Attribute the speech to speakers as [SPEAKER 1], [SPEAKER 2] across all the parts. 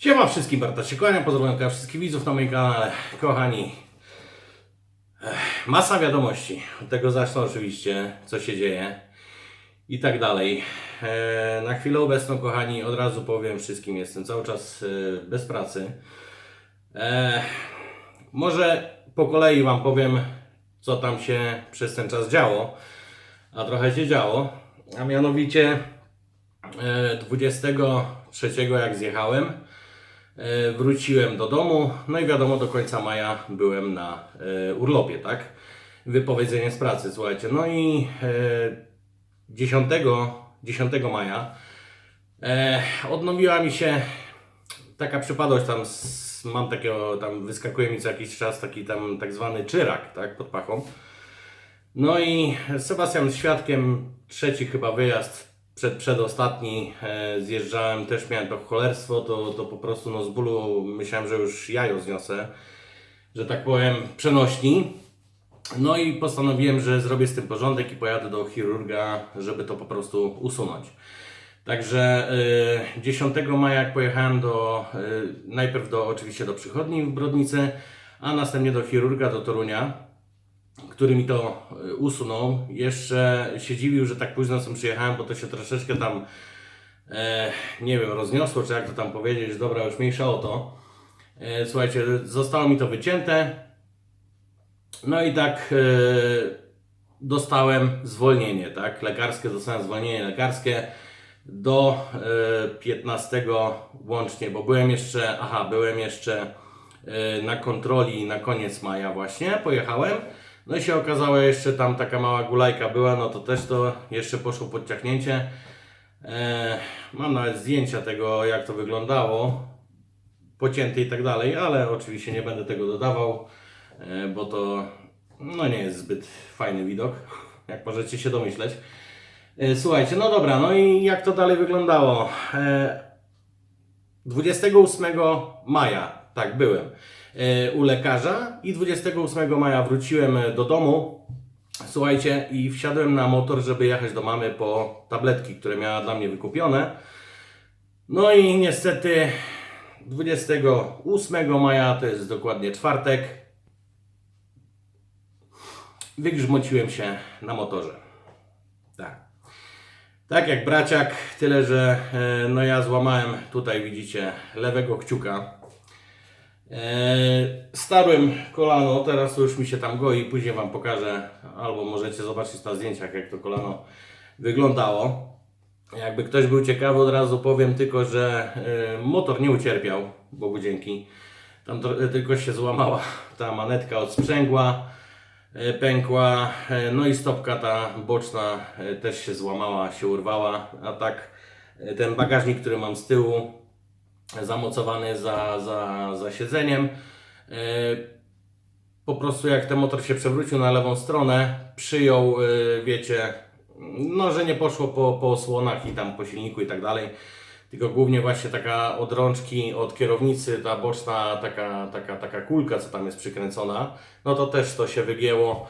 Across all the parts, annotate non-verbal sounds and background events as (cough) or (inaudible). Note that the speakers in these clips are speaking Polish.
[SPEAKER 1] Siema wszystkim, Barta się kłania, pozdrawiam wszystkich widzów na moim kanale. Kochani, masa wiadomości. Od tego zacznę oczywiście, co się dzieje i tak dalej. E, na chwilę obecną, kochani, od razu powiem wszystkim, jestem cały czas e, bez pracy. E, może po kolei Wam powiem, co tam się przez ten czas działo, a trochę się działo, a mianowicie e, 23 jak zjechałem, e, wróciłem do domu, no i wiadomo do końca maja byłem na e, urlopie, tak? Wypowiedzenie z pracy, słuchajcie. No i e, 10, 10 maja e, odnowiła mi się taka przypadłość tam, z, mam takiego, tam wyskakuje mi co jakiś czas taki tam tak zwany czyrak, tak, pod pachą. No i Sebastian z świadkiem, trzeci chyba wyjazd, przed, przedostatni, e, zjeżdżałem, też miałem to cholerstwo, to, to po prostu no z bólu myślałem, że już jajo zniosę, że tak powiem, przenośni. No i postanowiłem, że zrobię z tym porządek i pojadę do chirurga, żeby to po prostu usunąć. Także y, 10 maja jak pojechałem do, y, najpierw do, oczywiście do przychodni w Brodnicy, a następnie do chirurga do Torunia, który mi to y, usunął. Jeszcze się dziwił, że tak późno sam przyjechałem, bo to się troszeczkę tam, e, nie wiem, rozniosło, czy jak to tam powiedzieć, dobra, już mniejsza o to. E, słuchajcie, zostało mi to wycięte. No i tak e, dostałem zwolnienie, tak? Lekarskie, dostałem zwolnienie lekarskie do e, 15 łącznie, bo byłem jeszcze, aha, byłem jeszcze e, na kontroli na koniec maja właśnie, pojechałem. No i się okazało jeszcze tam taka mała gulajka była, no to też to jeszcze poszło podciachnięcie. E, mam nawet zdjęcia tego, jak to wyglądało, pocięte i tak dalej, ale oczywiście nie będę tego dodawał, e, bo to no nie jest zbyt fajny widok, (laughs) jak możecie się domyśleć. E, Słuchajcie, no dobra, no i jak to dalej wyglądało? E, 28 maja, tak, byłem u lekarza i 28 maja wróciłem e, do domu. Słuchajcie, i wsiadłem na motor, żeby jechać do mamy po tabletki, które miała dla mnie wykupione. No i niestety 28 maja, to jest dokładnie czwartek, wygrzmociłem się na motorze. Tak. Tak jak braciak, tyle że e, no ja złamałem tutaj widzicie lewego kciuka. E, starłem kolano, teraz już mi się tam goi, później Wam pokażę, albo możecie zobaczyć na zdjęciach jak to kolano wyglądało. Jakby ktoś był ciekawy, od razu powiem tylko, że e, motor nie ucierpiał, Bogu dzięki. Tam to, tylko się złamała ta manetka od sprzęgła e, pękła, e, no i stopka ta boczna e, też się złamała, się urwała, a tak e, ten bagażnik, który mam z tyłu, zamocowany za, za, za siedzeniem, e, po prostu jak ten motor się przewrócił na lewą stronę, przyjął, e, wiecie, no że nie poszło po, po osłonach i tam po silniku i tak dalej, tylko głównie właśnie taka od rączki, od kierownicy, ta boczna taka, taka, taka kulka, co tam jest przykręcona, no to też to się wygięło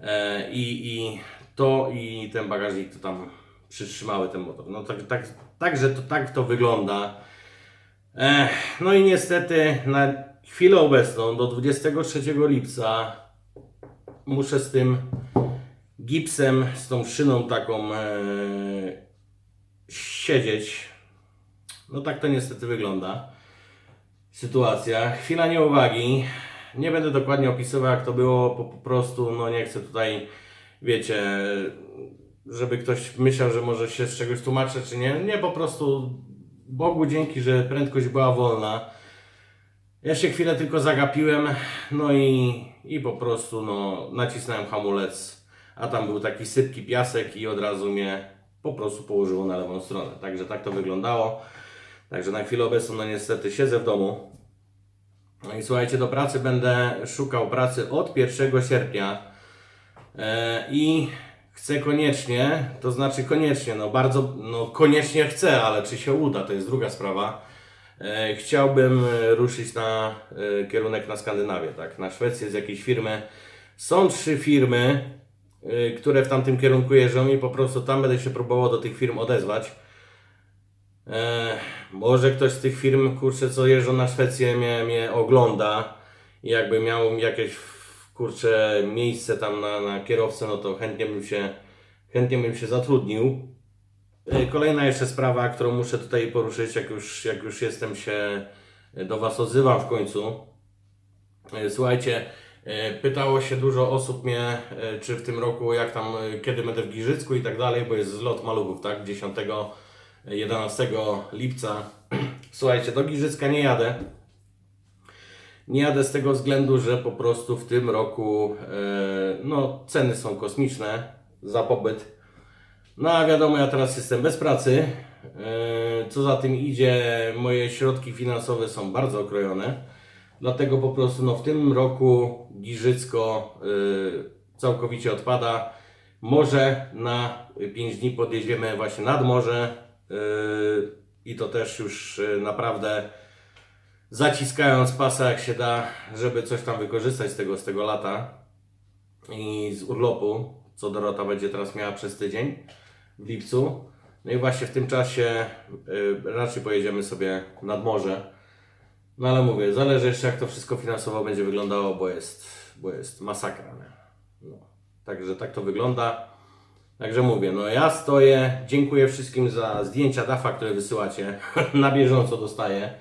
[SPEAKER 1] e, i, i to i ten bagażnik to tam przytrzymały ten motor. No tak, tak, także to, tak to wygląda. E, no i niestety na chwilę obecną, do 23 lipca, muszę z tym gipsem, z tą szyną taką e, siedzieć. No tak to niestety wygląda. Sytuacja. Chwila nieuwagi. Nie będę dokładnie opisywał jak to było, po, po prostu no nie chcę tutaj, wiecie, żeby ktoś myślał, że może się z czegoś tłumaczę, czy nie. Nie, po prostu Bogu dzięki, że prędkość była wolna. Ja się chwilę tylko zagapiłem, no i, i po prostu no, nacisnąłem hamulec, a tam był taki sypki piasek i od razu mnie po prostu położyło na lewą stronę. Także tak to wyglądało. Także na chwilę obecną no niestety siedzę w domu. No i słuchajcie, do pracy będę szukał pracy od 1 sierpnia e, i chcę koniecznie, to znaczy koniecznie, no bardzo, no koniecznie chcę, ale czy się uda, to jest druga sprawa. E, chciałbym ruszyć na e, kierunek na Skandynawię, tak, na Szwecję z jakiejś firmy. Są trzy firmy, e, które w tamtym kierunku jeżdżą i po prostu tam będę się próbował do tych firm odezwać. Może ktoś z tych firm, kurczę, co jeżdżą na Szwecję, mnie, mnie ogląda i jakby miał jakieś, kurczę, miejsce tam na, na kierowcę, no to chętnie bym się, chętnie bym się zatrudnił. E, Kolejna jeszcze sprawa, którą muszę tutaj poruszyć, jak już, jak już jestem się do Was odzywam w końcu. E, Słuchajcie, pytało się dużo osób mnie, czy w tym roku, jak tam, kiedy będę w Giżycku i tak dalej, bo jest zlot maluchów, tak? 10, 11 lipca. (clears throat) Słuchajcie, do Giżycka nie jadę. Nie jadę z tego względu, że po prostu w tym roku e, no, ceny są kosmiczne za pobyt. No a wiadomo, ja teraz jestem bez pracy. E, Co za tym idzie, moje środki finansowe są bardzo okrojone. Dlatego po prostu no, w tym roku Giżycko y, całkowicie odpada. Może na 5 dni podjedziemy właśnie nad morze i to też już naprawdę zaciskając pasa jak się da, żeby coś tam wykorzystać z tego, z tego lata i z urlopu, co Dorota będzie teraz miała przez tydzień w lipcu. No i właśnie w tym czasie y, raczej pojedziemy sobie nad morze. No ale mówię, zależy jeszcze jak to wszystko finansowo będzie wyglądało, bo jest, bo jest masakra. No. Także tak to wygląda. Także mówię, no ja stoję, dziękuję wszystkim za zdjęcia DAFA, które wysyłacie. (laughs) Na bieżąco dostaję.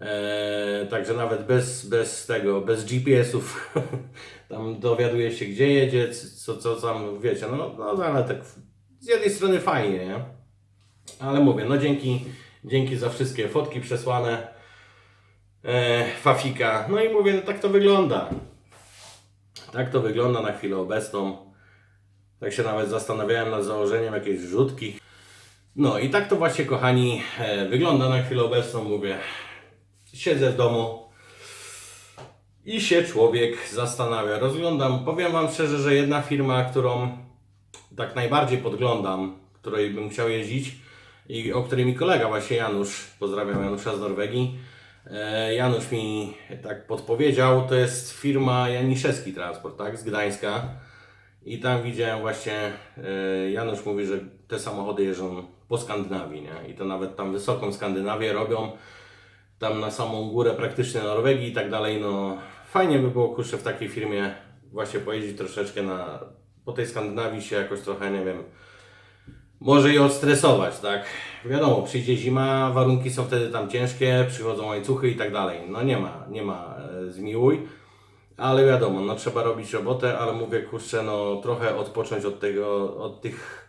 [SPEAKER 1] Eee, także nawet bez, bez tego, bez GPS-ów (laughs) tam dowiaduję się gdzie jedzie, co, co tam wiecie, no, no ale tak z jednej strony fajnie, nie? Ale mówię, no dzięki, dzięki za wszystkie fotki przesłane e, Fafika. No i mówię, no tak to wygląda. Tak to wygląda na chwilę obecną. Tak się nawet zastanawiałem nad założeniem jakiejś rzutki. No i tak to właśnie, kochani, e, wygląda na chwilę obecną. Mówię, siedzę w domu i się człowiek zastanawia. Rozglądam, powiem Wam szczerze, że jedna firma, którą tak najbardziej podglądam, której bym chciał jeździć i o której mi kolega właśnie Janusz, pozdrawiam Janusza z Norwegii, e, Janusz mi tak podpowiedział, to jest firma Janiszewski Transport, tak, z Gdańska. I tam widziałem właśnie, e, Janusz mówi, że te samochody jeżdżą po Skandynawii, nie? I to nawet tam wysoką Skandynawię robią, tam na samą górę praktycznie Norwegii i tak dalej, no fajnie by było, kurczę, w takiej firmie właśnie pojeździć troszeczkę na, po tej Skandynawii się jakoś trochę, nie wiem, może je odstresować, tak? Wiadomo, przyjdzie zima, warunki są wtedy tam ciężkie, przychodzą łańcuchy i tak dalej. No nie ma, nie ma e, zmiłuj, ale wiadomo, no trzeba robić robotę, ale mówię, kurczę, no trochę odpocząć od tego, od tych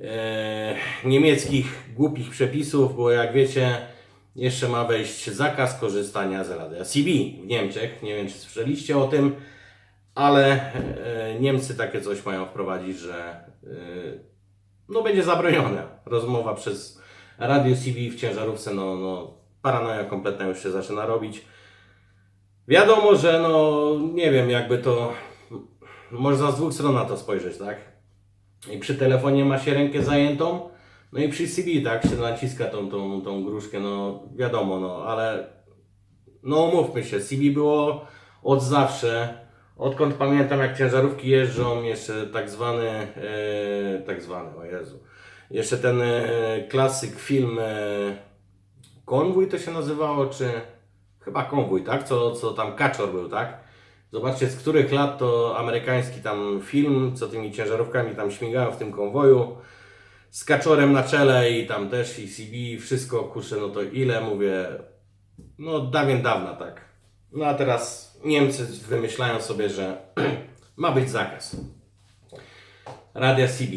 [SPEAKER 1] e, niemieckich głupich przepisów, bo jak wiecie, jeszcze ma wejść zakaz korzystania z radia CB w Niemczech. Nie wiem, czy słyszeliście o tym, ale e, Niemcy takie coś mają wprowadzić, że e, no będzie zabronione. Rozmowa przez radio CB w ciężarówce, no, no paranoja kompletna już się zaczyna robić. Wiadomo, że no nie wiem, jakby to można z dwóch stron na to spojrzeć, tak? I przy telefonie ma się rękę zajętą, no i przy CB, tak, się naciska tą, tą, tą gruszkę, no wiadomo, no ale no umówmy się, CB było od zawsze, odkąd pamiętam jak ciężarówki jeżdżą, jeszcze tak zwany, e, tak zwany, o Jezu, jeszcze ten e, klasyk film e, Konwój to się nazywało, czy chyba Konwój, tak, co, co tam Kaczor był, tak? Zobaczcie z których lat to amerykański tam film, co tymi ciężarówkami tam śmigają w tym konwoju z kaczorem na czele i tam też i CB, wszystko, kurczę, no to ile, mówię, no dawien dawna, tak. No a teraz Niemcy wymyślają sobie, że (clears throat) ma być zakaz. Radia CB.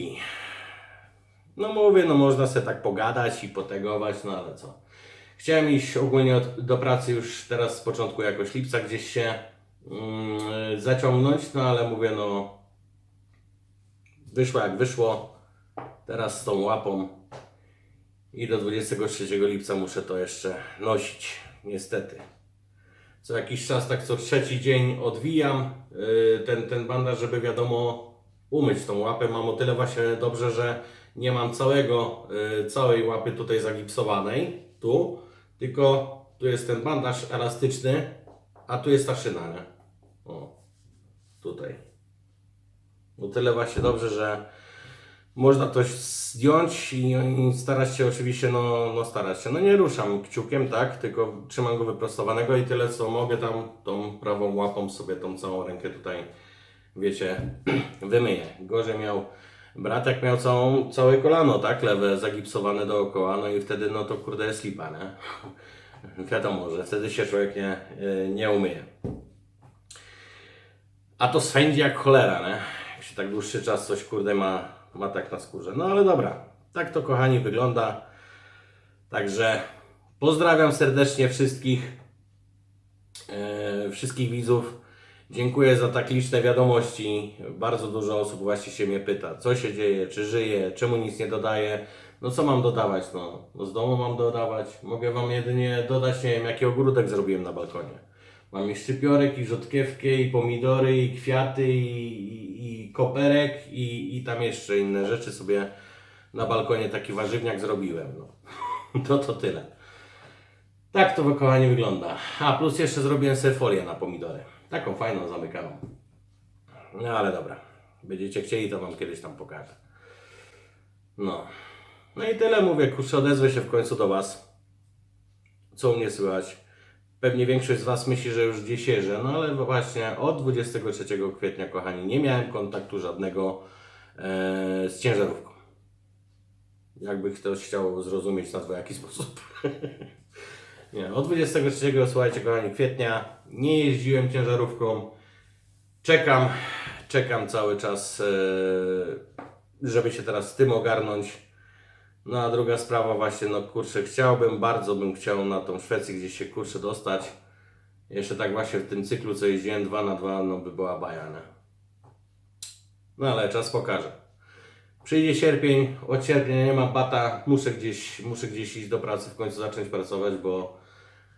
[SPEAKER 1] No mówię, no można sobie tak pogadać i potegować, no ale co. Chciałem iść ogólnie od, do pracy już teraz z początku jakoś lipca gdzieś się mm, zaciągnąć, no ale mówię, no wyszło jak wyszło. Teraz z tą łapą i do 23 lipca muszę to jeszcze nosić, niestety. Co jakiś czas, tak co trzeci dzień odwijam yy, ten, ten bandaż, żeby wiadomo umyć tą łapę. Mam o tyle właśnie dobrze, że nie mam całego, yy, całej łapy tutaj zagipsowanej, tu, tylko tu jest ten bandaż elastyczny, a tu jest ta szyna, nie? O, tutaj. O tyle właśnie dobrze, że można coś zdjąć i, i starać się oczywiście, no, no starać się. No nie ruszam kciukiem, tak, tylko trzymam go wyprostowanego i tyle co mogę tam tą prawą łapą sobie tą całą rękę tutaj, wiecie, (clears throat) wymyję. Gorzej miał brat, jak miał całą, całe kolano, tak, lewe zagipsowane dookoła, no i wtedy no to kurde jest lipa, nie? (laughs) Wiadomo, że wtedy się człowiek nie, y, nie umyje. A to swędzi jak cholera, nie? Jak się tak dłuższy czas coś kurde ma, ma tak na skórze. No ale dobra, tak to kochani wygląda. Także pozdrawiam serdecznie wszystkich, e, wszystkich widzów. Dziękuję za tak liczne wiadomości. Bardzo dużo osób właśnie się mnie pyta, co się dzieje, czy żyje, czemu nic nie dodaję. No co mam dodawać? No, no z domu mam dodawać. Mogę Wam jedynie dodać, nie wiem, jaki ogródek zrobiłem na balkonie. Mam i szczypiorek, i rzodkiewkę, i pomidory, i kwiaty, i, i, i koperek, i, i tam jeszcze inne rzeczy sobie na balkonie taki warzywniak zrobiłem. No. (laughs) To to tyle. Tak to kochani wygląda. A plus jeszcze zrobiłem sobie folię na pomidory. Taką fajną, zamykaną. No ale dobra. Będziecie chcieli, to Wam kiedyś tam pokażę. No. No i tyle mówię. Kurczę, odezwę się w końcu do Was. Co u mnie słychać? Pewnie większość z Was myśli, że już jeżdżę, no ale właśnie od 23 kwietnia, kochani, nie miałem kontaktu żadnego e, z ciężarówką. Jakby ktoś chciał zrozumieć na jaki sposób. (laughs) nie, od 23, słuchajcie, kochani, kwietnia nie jeździłem ciężarówką. Czekam, czekam cały czas, e, żeby się teraz z tym ogarnąć. No a druga sprawa właśnie, no kurczę, chciałbym, bardzo bym chciał na tą Szwecję gdzieś się kurczę dostać. Jeszcze tak właśnie w tym cyklu, co jeździłem 2 na 2 no by była bajana. No ale czas pokaże. Przyjdzie sierpień, od sierpnia nie mam bata, muszę gdzieś, muszę gdzieś iść do pracy, w końcu zacząć pracować, bo,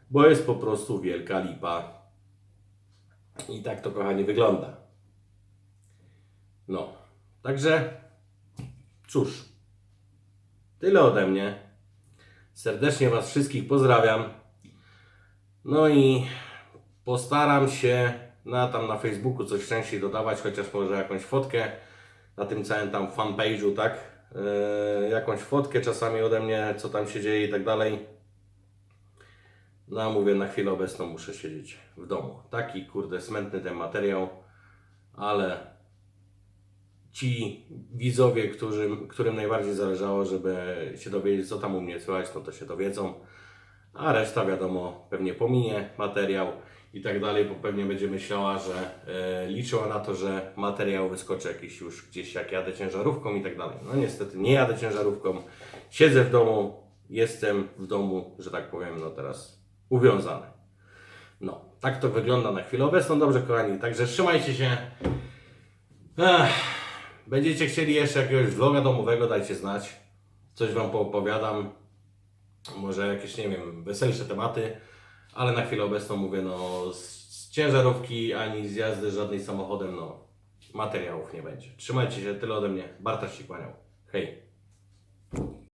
[SPEAKER 1] bo jest po prostu wielka lipa. I tak to kochani wygląda. No, także cóż, tyle ode mnie. Serdecznie Was wszystkich pozdrawiam. No i postaram się na tam na Facebooku coś częściej dodawać, chociaż może jakąś fotkę na tym całym tam fanpage'u, tak? Yy, jakąś fotkę czasami ode mnie, co tam się dzieje i tak dalej. No a mówię, na chwilę obecną muszę siedzieć w domu. Taki kurde smętny ten materiał, ale ci widzowie, którym, najbardziej zależało, żeby się dowiedzieć, co tam u mnie słychać, no to się dowiedzą. A reszta, wiadomo, pewnie pominie materiał i tak dalej, bo pewnie będzie myślała, że e, liczyła na to, że materiał wyskoczy jakiś już gdzieś, jak jadę ciężarówką i tak dalej. No niestety nie jadę ciężarówką, siedzę w domu, jestem w domu, że tak powiem, no teraz uwiązany. No, tak to wygląda na chwilę obecną. Dobrze, kochani, także trzymajcie się. Ech, będziecie chcieli jeszcze jakiegoś vloga domowego, dajcie znać. Coś Wam poopowiadam. Może jakieś, nie wiem, weselsze tematy. Ale na chwilę obecną mówię, no z, z ciężarówki ani z jazdy żadnej samochodem, no materiałów nie będzie. Trzymajcie się, tyle ode mnie. Bartosz się kłaniał. Hej.